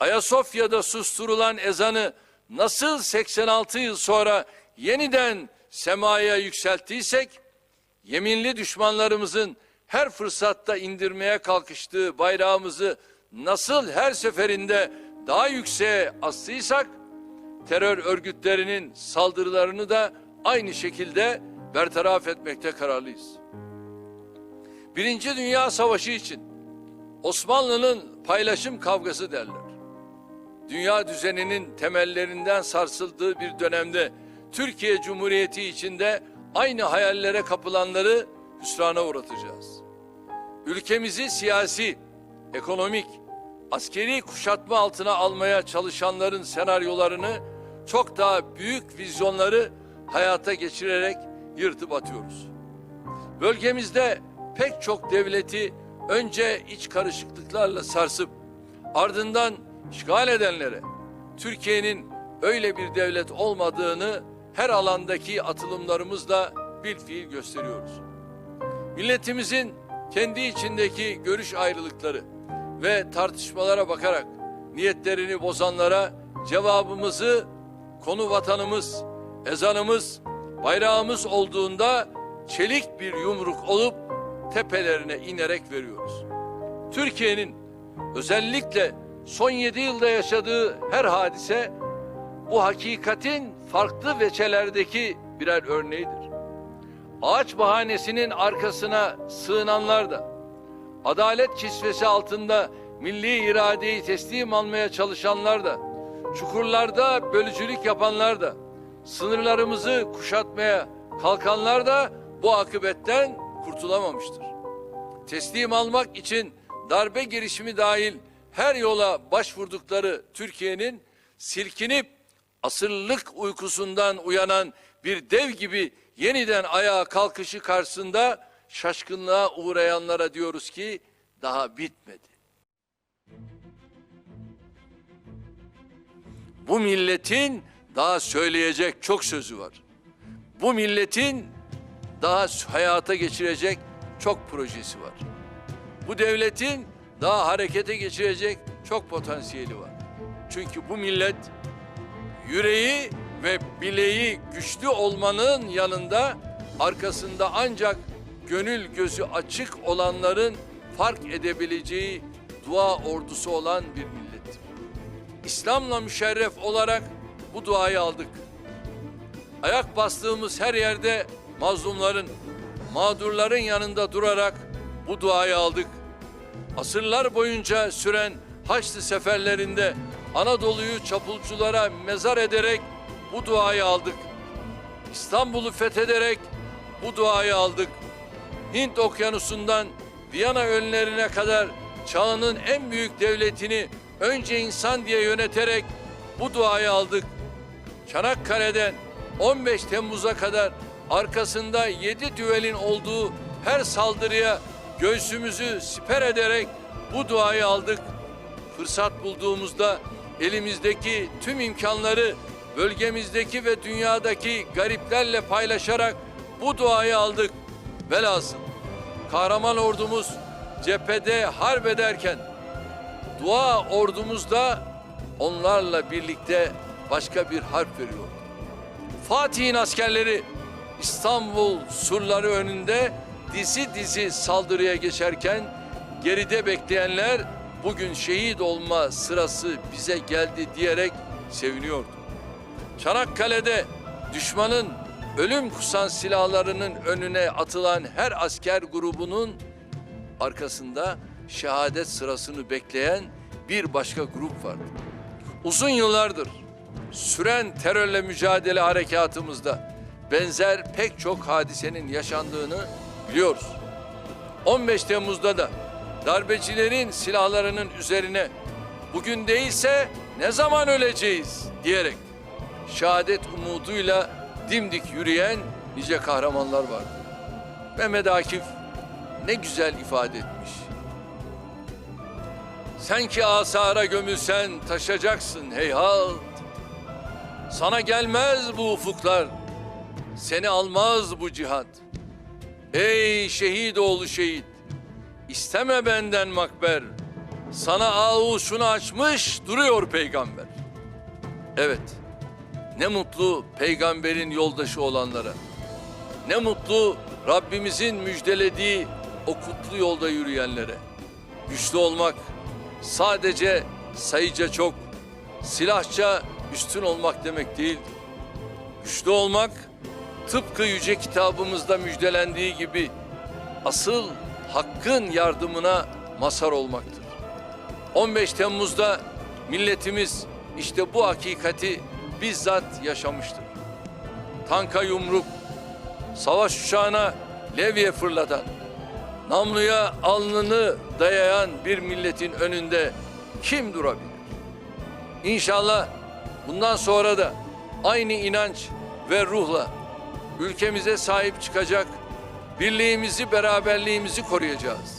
Ayasofya'da susturulan ezanı nasıl 86 yıl sonra yeniden semaya yükselttiysek, yeminli düşmanlarımızın her fırsatta indirmeye kalkıştığı bayrağımızı nasıl her seferinde daha yükseğe astıysak, terör örgütlerinin saldırılarını da aynı şekilde bertaraf etmekte kararlıyız. Birinci Dünya Savaşı için Osmanlı'nın paylaşım kavgası derler. Dünya düzeninin temellerinden sarsıldığı bir dönemde Türkiye Cumhuriyeti içinde aynı hayallere kapılanları hüsrana uğratacağız. Ülkemizi siyasi, ekonomik, askeri kuşatma altına almaya çalışanların senaryolarını çok daha büyük vizyonları hayata geçirerek yırtıp atıyoruz. Bölgemizde pek çok devleti önce iç karışıklıklarla sarsıp ardından işgal edenlere Türkiye'nin öyle bir devlet olmadığını her alandaki atılımlarımızla bir fiil gösteriyoruz. Milletimizin kendi içindeki görüş ayrılıkları ve tartışmalara bakarak niyetlerini bozanlara cevabımızı konu vatanımız, ezanımız, bayrağımız olduğunda çelik bir yumruk olup tepelerine inerek veriyoruz. Türkiye'nin özellikle son yedi yılda yaşadığı her hadise bu hakikatin farklı veçelerdeki birer örneğidir. Ağaç bahanesinin arkasına sığınanlar da, adalet kisvesi altında milli iradeyi teslim almaya çalışanlar da, çukurlarda bölücülük yapanlar da, sınırlarımızı kuşatmaya kalkanlar da bu akıbetten kurtulamamıştır. Teslim almak için darbe girişimi dahil her yola başvurdukları Türkiye'nin silkinip asırlık uykusundan uyanan bir dev gibi yeniden ayağa kalkışı karşısında şaşkınlığa uğrayanlara diyoruz ki daha bitmedi. Bu milletin daha söyleyecek çok sözü var. Bu milletin daha hayata geçirecek çok projesi var. Bu devletin daha harekete geçirecek çok potansiyeli var. Çünkü bu millet yüreği ve bileği güçlü olmanın yanında arkasında ancak gönül gözü açık olanların fark edebileceği dua ordusu olan bir millet. İslam'la müşerref olarak bu duayı aldık. Ayak bastığımız her yerde mazlumların, mağdurların yanında durarak bu duayı aldık. Asırlar boyunca süren Haçlı seferlerinde Anadolu'yu çapulculara mezar ederek bu duayı aldık. İstanbul'u fethederek bu duayı aldık. Hint okyanusundan Viyana önlerine kadar çağının en büyük devletini önce insan diye yöneterek bu duayı aldık. Çanakkale'den 15 Temmuz'a kadar arkasında 7 düelin olduğu her saldırıya göğsümüzü siper ederek bu duayı aldık. Fırsat bulduğumuzda elimizdeki tüm imkanları bölgemizdeki ve dünyadaki gariplerle paylaşarak bu duayı aldık. Velhasıl kahraman ordumuz cephede harp ederken dua ordumuz da onlarla birlikte başka bir harp veriyor. Fatih'in askerleri İstanbul surları önünde dizi dizi saldırıya geçerken geride bekleyenler bugün şehit olma sırası bize geldi diyerek seviniyordu. Çanakkale'de düşmanın ölüm kusan silahlarının önüne atılan her asker grubunun arkasında şehadet sırasını bekleyen bir başka grup vardı. Uzun yıllardır süren terörle mücadele harekatımızda benzer pek çok hadisenin yaşandığını biliyoruz. 15 Temmuz'da da darbecilerin silahlarının üzerine bugün değilse ne zaman öleceğiz diyerek şehadet umuduyla dimdik yürüyen nice kahramanlar vardı. Mehmet Akif ne güzel ifade etmiş. Sen ki asara gömülsen taşacaksın heyhat. Sana gelmez bu ufuklar, seni almaz bu cihat. Ey şehit oğlu şehit, isteme benden makber. sana ağuşunu açmış duruyor peygamber. Evet, ne mutlu peygamberin yoldaşı olanlara. Ne mutlu Rabbimizin müjdelediği o kutlu yolda yürüyenlere. Güçlü olmak sadece sayıca çok, silahça üstün olmak demek değil. Güçlü olmak tıpkı yüce kitabımızda müjdelendiği gibi asıl hakkın yardımına mazhar olmaktır. 15 Temmuz'da milletimiz işte bu hakikati bizzat yaşamıştır. Tanka yumruk, savaş uçağına levye fırlatan, namluya alnını dayayan bir milletin önünde kim durabilir? İnşallah bundan sonra da aynı inanç ve ruhla ülkemize sahip çıkacak, birliğimizi, beraberliğimizi koruyacağız.